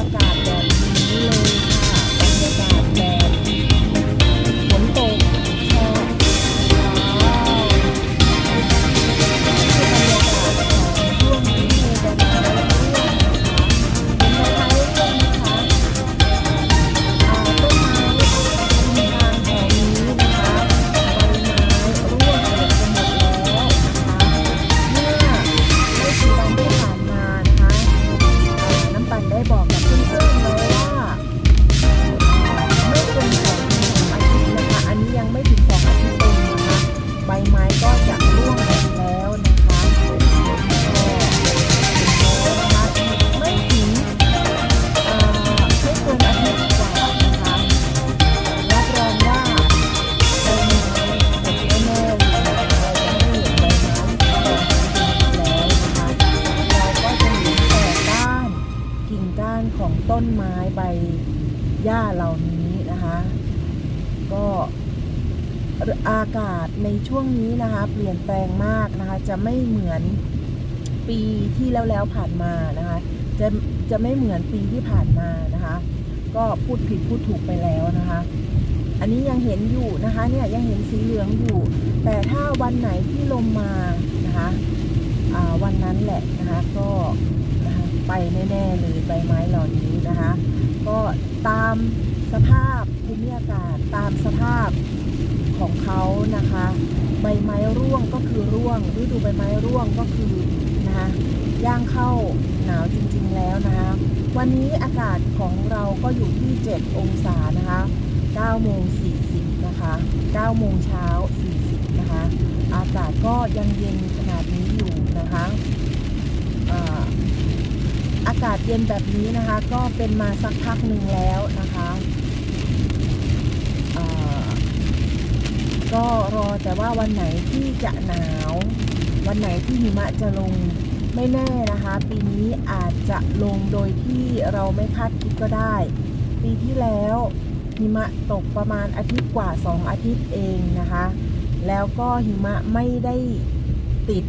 Bacana. านี้นะคะ ก็อากาศในช่วงนี้นะคะ เปลี่ยนแปลงมากนะคะ จะไม่เหมือนปีที่แล้วแล้วผ่านมานะคะ จะจะไม่เหมือนปีที่ผ่านมานะคะ ก็พูดผิดพูดถูกไปแล้วนะคะ อันนี้ยังเห็นอยู่นะคะเนี่ยยังเห็นสีเหลืองอยู่ แต่ถ้าวันไหนที่ลมมานะคะวันนั้นแหละนะคะก็ ไปแน่ๆเลยใบไม้เหล่านี้นะคะ ก็ตามสภาพภูมิอากาศตามสภาพของเขานะคะ ใบไม้ร่วงก็คือร่วงฤดูใบไม้ร่วงก็คือนะคะย่างเข้าหนาวจริงๆแล้วนะคะ วันนี้อากาศของเราก็อยู่ที่ 7 องศานะคะ9โมง40นะคะ9โมงเช้า40นะคะอากาศก็ยังเย็นขนาดนี้อยู่นะคะาอากาศเย็นแบบนี้นะคะ ก็เป็นมาสักพักหนึ่งแล้วนะคะก็รอแต่ว่าวันไหนที่จะหนาว วันไหนที่หิมะจะลงไม่แน่นะคะ ปีนี้อาจจะลงโดยที่เราไม่คาดคิดก็ได้ ปีที่แล้วหิมะตกประมาณอาทิตย์กว่า 2 อาทิตย์เองนะคะ แล้วก็หิมะไม่ได้ติด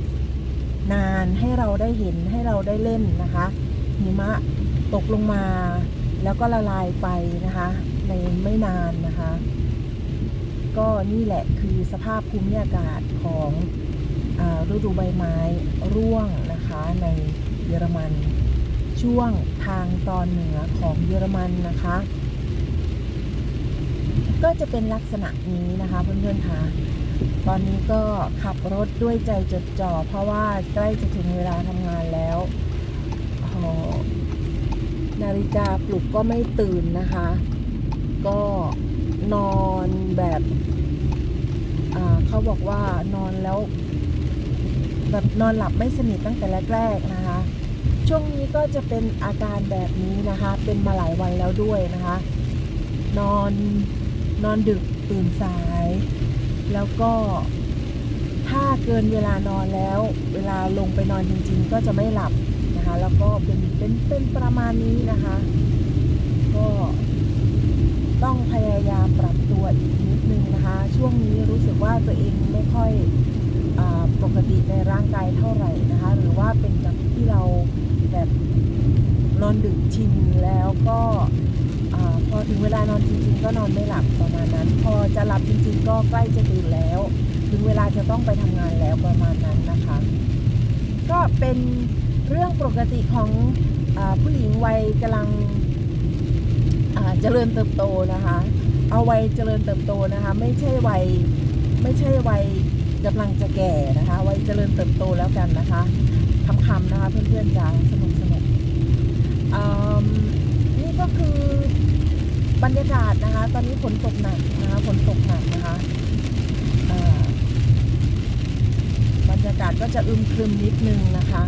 นานให้เราได้เห็นให้เราได้เล่นนะคะ หิมะตกลงมา แล้วก็ละลายไปนะคะ ในไม่นานนะคะ ก็นี่แหละคือสภาพภูมิอากาศของอฤดูใบไม้ร่วงนะคะในเยอรมัน ช่วงทางตอนเหนือของเยอรมันนะคะ ก็จะเป็นลักษณะนี้นะคะเพื่อนๆคะตอนนี้ก็ขับรถด้วยใจจดจ่อเพราะว่าใกล้จะถึงเวลาทำง นาฬิกาปลุกก็ไม่ตื่นนะคะ ก็นอนแบบเขาบอกว่านอนแล้ว แบบนอนหลับไม่สนิทตั้งแต่แรกๆนะคะ ช่วงนี้ก็จะเป็นอาการแบบนี้นะคะ เป็นมาหลายวันแล้วด้วยนะคะ นอนนอนดึกตื่นสาย แล้วก็ถ้าเกินเวลานอนแล้ว เวลาลงไปนอนจริง ๆ ก็จะไม่หลับ นะคะ แล้วก็เป็นเป็นเป็นประมาณนี้นะคะ ก็ต้องพยายามปรับตัวอีกนิดนึงนะคะ ช่วงนี้รู้สึกว่าตัวเองไม่ค่อยอปกติในร่างกายเท่าไหร่นะคะ หรือว่าเป็นจากที่เราแบบนอนดึกชินแล้วก็พอถึงเวลานอนจริงๆ ก็นอนไม่หลับประมาณนั้น พอจะหลับจริง ๆ ก็ใกล้จะตื่นแล้ว ถึงเวลาจะต้องไปทำงานแล้วประมาณนั้นนะคะ ก็เป็น เรื่องปกติของอผู้หญิงวัยกำลังเจริญเติบโตนะคะ เอาวัยเจริญเติบโตนะคะ ไม่ใช่วัยไม่ใช่วัยกำลังจะแก่นะคะ วัยเจริญเติบโตแล้วกันนะคะคำๆนะคะเพื่อนๆจ๋าสนุกสนุกนี่ก็คือบรรยากาศนะคะ ตอนนี้ฝนตกหนักนะคะฝนตกหนักนะคะบรรยากาศก็จะอึมครึมนิดนึงนะคะ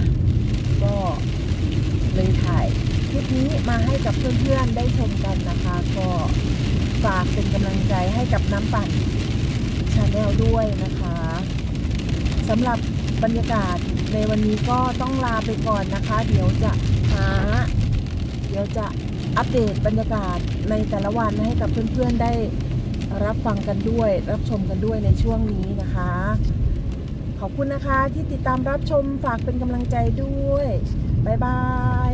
ก็เลยถ่ายคลิปนี้มาให้กับเพื่อนๆได้ชมกันนะคะ ก็ฝากเป็นกำลังใจให้กับน้ำปั่นชาแนลด้วยนะคะสำหรับบรรยากาศในวันนี้ก็ต้องลาไปก่อนนะคะ เดี๋ยวจะหา เดี๋ยวจะอัปเดตบรรยากาศในแต่ละวันให้กับเพื่อนๆได้รับฟังกันด้วย รับชมกันด้วยในช่วงนี้นะคะ ขอบคุณนะคะที่ติดตามรับชมฝากเป็นกำลังใจด้วย บ๊ายบาย